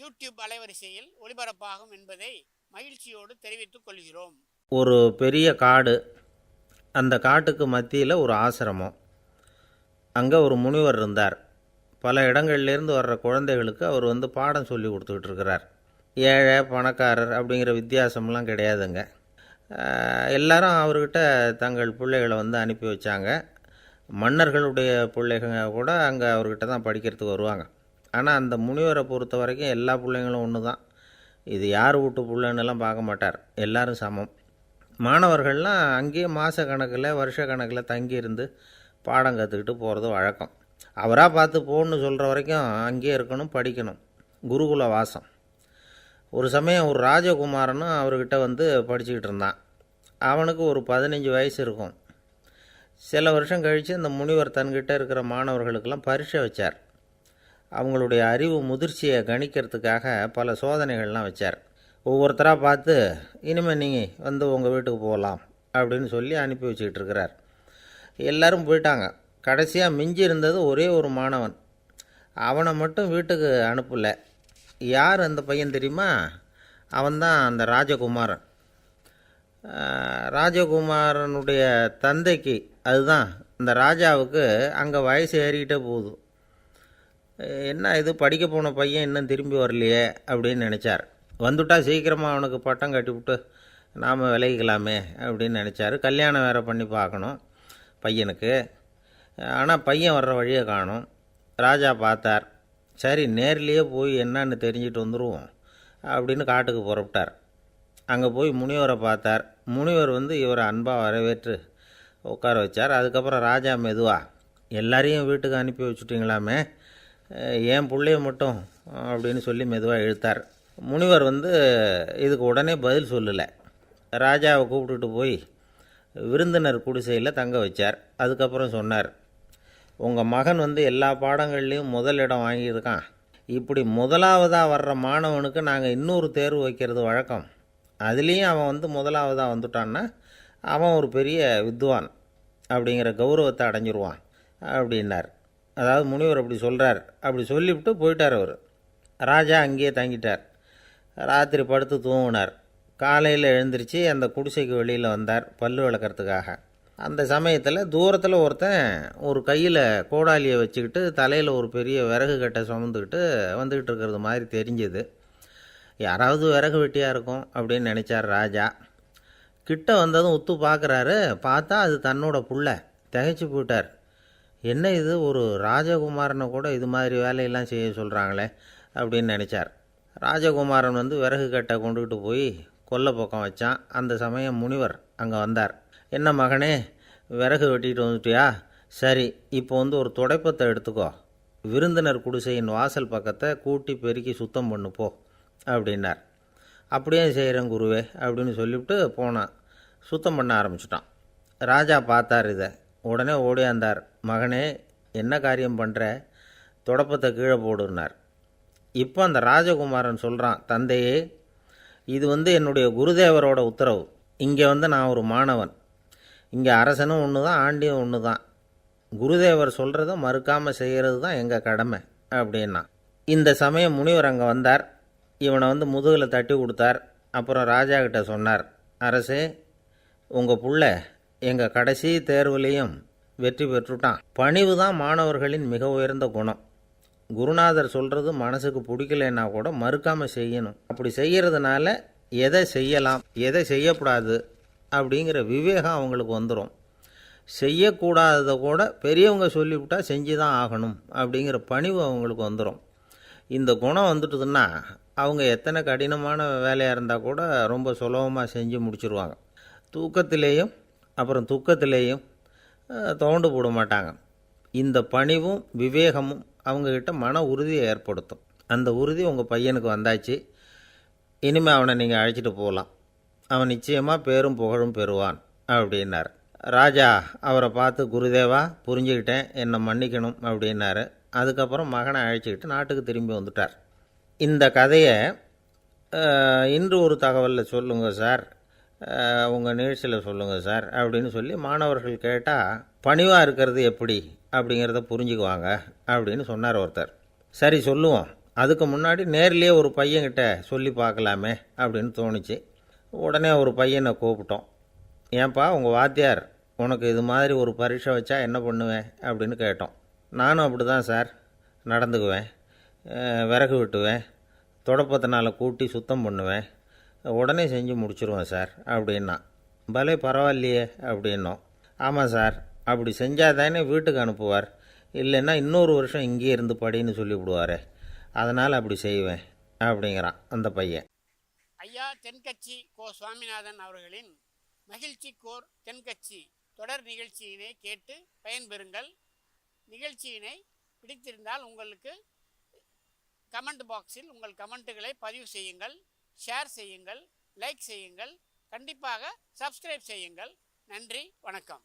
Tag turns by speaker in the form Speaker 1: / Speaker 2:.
Speaker 1: YouTube அலைவரிசையில் ஒளிபரப்பாகும் என்பதை மகிழ்ச்சியோடு தெரிவித்துக் கொள்கிறோம்.
Speaker 2: ஒரு பெரிய காடு அந்த காட்டுக்கு மத்தியில் ஒரு ஆசிரமம். அங்கே ஒரு முனிவர் இருந்தார். பல இடங்கள்லேருந்து வர்ற குழந்தைகளுக்கு அவர் வந்து பாடம் சொல்லி கொடுத்துக்கிட்டு இருக்கிறார். ஏழை பணக்காரர் அப்படிங்கிற வித்தியாசம்லாம் கிடையாதுங்க. எல்லாரும் அவர்கிட்ட தங்கள் பிள்ளைகளை வந்து அனுப்பி வச்சாங்க. மன்னர்களுடைய பிள்ளைங்க கூட அங்கே அவர்கிட்ட தான் படிக்கிறதுக்கு வருவாங்க. ஆனால் அந்த முனிவரை பொறுத்த வரைக்கும் எல்லா பிள்ளைங்களும் ஒன்று தான் இது யார் வீட்டு பிள்ளைன்னெல்லாம் பார்க்க மாட்டார். எல்லாரும் சமம். மாணவர்கள்லாம் அங்கேயே மாத கணக்கில் வருஷ கணக்கில் தங்கியிருந்து பாடம் கற்றுக்கிட்டு போகிறது வழக்கம். அவராக பார்த்து போன்னு சொல்கிற வரைக்கும் அங்கேயே இருக்கணும் படிக்கணும். குருகுல வாசம். ஒரு சமயம் ஒரு ராஜகுமாரனும் அவர்கிட்ட வந்து படிச்சுக்கிட்டு இருந்தான். அவனுக்கு ஒரு பதினஞ்சு வயசு இருக்கும். சில வருஷம் கழித்து அந்த முனிவர் தன்கிட்ட இருக்கிற மாணவர்களுக்கெல்லாம் பரீட்சை வச்சார். அவங்களுடைய அறிவு முதிர்ச்சியை கணிக்கிறதுக்காக பல சோதனைகள்லாம் வச்சார். ஒவ்வொருத்தராக பார்த்து இனிமேல் நீங்கள் வந்து உங்கள் வீட்டுக்கு போகலாம் அப்படின்னு சொல்லி அனுப்பி வச்சுக்கிட்டு இருக்கிறார். எல்லோரும் போயிட்டாங்க. கடைசியாக மிஞ்சி இருந்தது ஒரே ஒரு மாணவன். அவனை மட்டும் வீட்டுக்கு அனுப்பலை. யார் அந்த பையன் தெரியுமா? அவன்தான் அந்த ராஜகுமாரன். ராஜகுமாரனுடைய தந்தைக்கு அதுதான் இந்த ராஜாவுக்கு அங்கே வயசு ஏறிக்கிட்டே போகுது. என்ன இது படிக்க போன பையன் இன்னும் திரும்பி வரலையே அப்படின்னு நினச்சார். வந்துட்டா சீக்கிரமாக அவனுக்கு பட்டம் கட்டிவிட்டு நாம் விலகிக்கலாமே அப்படின்னு நினச்சாரு. கல்யாணம் வேறு பண்ணி பார்க்கணும் பையனுக்கு. ஆனால் பையன் வர்ற வழியை காணும். ராஜா பார்த்தார் சரி நேர்லேயே போய் என்னன்னு தெரிஞ்சுட்டு வந்துடுவோம் அப்படின்னு காட்டுக்கு புறப்பட்டார். அங்கே போய் முனிவரை பார்த்தார். முனிவர் வந்து இவரை அன்பாக வரவேற்று உட்கார வச்சார். அதுக்கப்புறம் ராஜா மெதுவா எல்லாரையும் வீட்டுக்கு அனுப்பி வச்சுட்டிங்களாமே என் பிள்ளைய மட்டும் அப்படின்னு சொல்லி மெதுவாக இழுத்தார் முனிவர் வந்து இதுக்கு உடனே பதில் சொல்லலை. ராஜாவை கூப்பிட்டுட்டு போய் விருந்தினர் குடிசையில் தங்க வச்சார். அதுக்கப்புறம் சொன்னார் உங்கள் மகன் வந்து எல்லா பாடங்கள்லேயும் முதல் இடம் வாங்கியிருக்கான். இப்படி முதலாவதாக வர்ற மாணவனுக்கு நாங்கள் இன்னொரு தேர்வு வைக்கிறது வழக்கம். அதுலேயும் அவன் வந்து முதலாவதாக வந்துட்டான்னா அவன் ஒரு பெரிய வித்வான் அப்படிங்கிற கௌரவத்தை அடைஞ்சிருவான் அப்படின்னார். அதாவது முனிவர் அப்படி சொல்கிறார் அப்படி சொல்லிவிட்டு போயிட்டார் அவர். ராஜா அங்கேயே தங்கிட்டார். ராத்திரி படுத்து தூங்கினார். காலையில் எழுந்திரிச்சு அந்த குடிசைக்கு வெளியில் வந்தார் பல்லு விளக்கறதுக்காக. அந்த சமயத்தில் தூரத்தில் ஒருத்தன் ஒரு கையில் கோடாலியை வச்சுக்கிட்டு தலையில் ஒரு பெரிய விறகு கட்டை சுமந்துக்கிட்டு வந்துக்கிட்டு இருக்கிறது மாதிரி தெரிஞ்சது. யாராவது விறகு வெட்டியாக இருக்கும் அப்படின்னு நினச்சார் ராஜா. கிட்ட வந்ததும் உத்து பார்க்குறாரு பார்த்தா அது தன்னோட புள்ள. திகைச்சு போயிட்டார். என்ன இது ஒரு ராஜகுமாரனை கூட இது மாதிரி வேலையெல்லாம் செய்ய சொல்கிறாங்களே அப்படின்னு நினச்சார். ராஜகுமாரன் வந்து விறகு கட்டை கொண்டுக்கிட்டு போய் கொல்லை பக்கம் வச்சான். அந்த சமயம் முனிவர் அங்கே வந்தார். என்ன மகனே விறகு வெட்டிட்டு வந்துட்டியா? சரி இப்போ வந்து ஒரு துடைப்பத்தை எடுத்துக்கோ. விருந்தினர் குடிசையின் வாசல் பக்கத்தை கூட்டி பெருக்கி சுத்தம் பண்ணுப்போ அப்படின்னார். அப்படியே செய்கிறேன் குருவே அப்படின்னு சொல்லிவிட்டு போனான். சுத்தம் பண்ண ஆரம்பிச்சிட்டான். ராஜா பார்த்தார் இதை. உடனே ஓடியாந்தார். மகனே என்ன காரியம் பண்ணுற தொடப்பத்தை கீழே போடுனார் இப்போ அந்த ராஜகுமாரன் சொல்கிறான் தந்தையே இது வந்து என்னுடைய குருதேவரோட உத்தரவு. இங்கே வந்து நான் ஒரு மாணவன். இங்கே அரசனும் ஒன்று தான் ஆண்டியும் ஒன்று தான் குருதேவர் சொல்கிறத மறுக்காமல் செய்கிறது தான் எங்கள் கடமை அப்படின்னா. இந்த சமயம் முனிவர் அங்கே வந்தார். இவனை வந்து முதுகில் தட்டி கொடுத்தார். அப்புறம் ராஜா கிட்ட சொன்னார் அரசே உங்கள் புள்ள எங்கள் கடைசி தேர்வுலேயும் வெற்றி பெற்றுட்டான். பணிவு தான் மாணவர்களின் மிக உயர்ந்த குணம். குருநாதர் சொல்கிறது மனசுக்கு பிடிக்கலைன்னா கூட மறுக்காமல் செய்யணும். அப்படி செய்கிறதுனால எதை செய்யலாம் எதை செய்யக்கூடாது அப்படிங்கிற விவேகம் அவங்களுக்கு வந்துடும் செய்யக்கூடாததை கூட பெரியவங்க சொல்லிவிட்டா செஞ்சு தான் ஆகணும் அப்படிங்கிற பணிவு அவங்களுக்கு வந்துடும் இந்த குணம் வந்துட்டுதுன்னா அவங்க எத்தனை கடினமான வேலையாக இருந்தால் கூட ரொம்ப சுலபமாக செஞ்சு முடிச்சிருவாங்க. தூக்கத்திலேயும் அப்புறம் துக்கத்திலேயும் தோண்டு போட மாட்டாங்க. இந்த பணிவும் விவேகமும் அவங்கக்கிட்ட மன உறுதியை ஏற்படுத்தும். அந்த உறுதி உங்கள் பையனுக்கு வந்தாச்சு. இனிமேல் அவனை நீங்கள் அழைச்சிட்டு போகலாம் அவன் நிச்சயமாக பேரும் புகழும் பெறுவான் அப்படின்னார். ராஜா அவரை பார்த்து குருதேவா புரிஞ்சுக்கிட்டேன். என்னை மன்னிக்கணும் அப்படின்னாரு. அதுக்கப்புறம் மகனை அழைச்சிக்கிட்டு நாட்டுக்கு திரும்பி வந்துட்டார். இந்த கதையை இன்று ஒரு தகவலில் சொல்லுங்கள் சார். உங்கள் நிகழ்ச்சியில் சொல்லுங்கள் சார் அப்படின்னு சொல்லி மாணவர்கள் கேட்டால் பணிவாக இருக்கிறது எப்படி? அப்படிங்கிறத புரிஞ்சுக்குவாங்க அப்படின்னு சொன்னார் ஒருத்தர். சரி சொல்லுவோம். அதுக்கு முன்னாடி நேர்லேயே ஒரு பையன்கிட்ட சொல்லி பார்க்கலாமே அப்படின்னு தோணுச்சு. உடனே ஒரு பையனை கூப்பிட்டோம். ஏன்பா உங்கள் வாத்தியார் உனக்கு இது மாதிரி ஒரு பரீட்சை வச்சா என்ன பண்ணுவேன்? அப்படின்னு கேட்டோம். நானும் அப்படி தான் சார். நடந்துக்குவேன். விறகு வெட்டுவேன். தொடப்பத்தினால் கூட்டி சுத்தம் பண்ணுவேன். உடனே செஞ்சு முடிச்சிருவேன் சார் அப்படின்னா. பலே பரவாயில்லையே அப்படின்னோம். ஆமாம் சார் அப்படி செஞ்சால் தானே வீட்டுக்கு அனுப்புவார். இல்லைன்னா இன்னொரு வருஷம் இங்கேயே இருந்து படின்னு சொல்லிவிடுவார். அதனால் அப்படி செய்வேன் அப்படிங்கிறான் அந்த பையன்.
Speaker 1: ஐயா தென்கட்சி கோ சுவாமிநாதன் அவர்களின் மகிழ்ச்சி கோர் தென்கட்சி தொடர் நிகழ்ச்சியினை கேட்டு பயன்பெறுங்கள். நிகழ்ச்சியினை பிடித்திருந்தால் உங்களுக்கு கமெண்ட் பாக்ஸில் உங்கள் கமெண்ட்டுகளை பதிவு செய்யுங்கள். ஷேர் செய்யுங்கள் லைக் செய்யுங்கள் கண்டிப்பாக சப்ஸ்கிரைப் செய்யுங்கள். நன்றி வணக்கம்.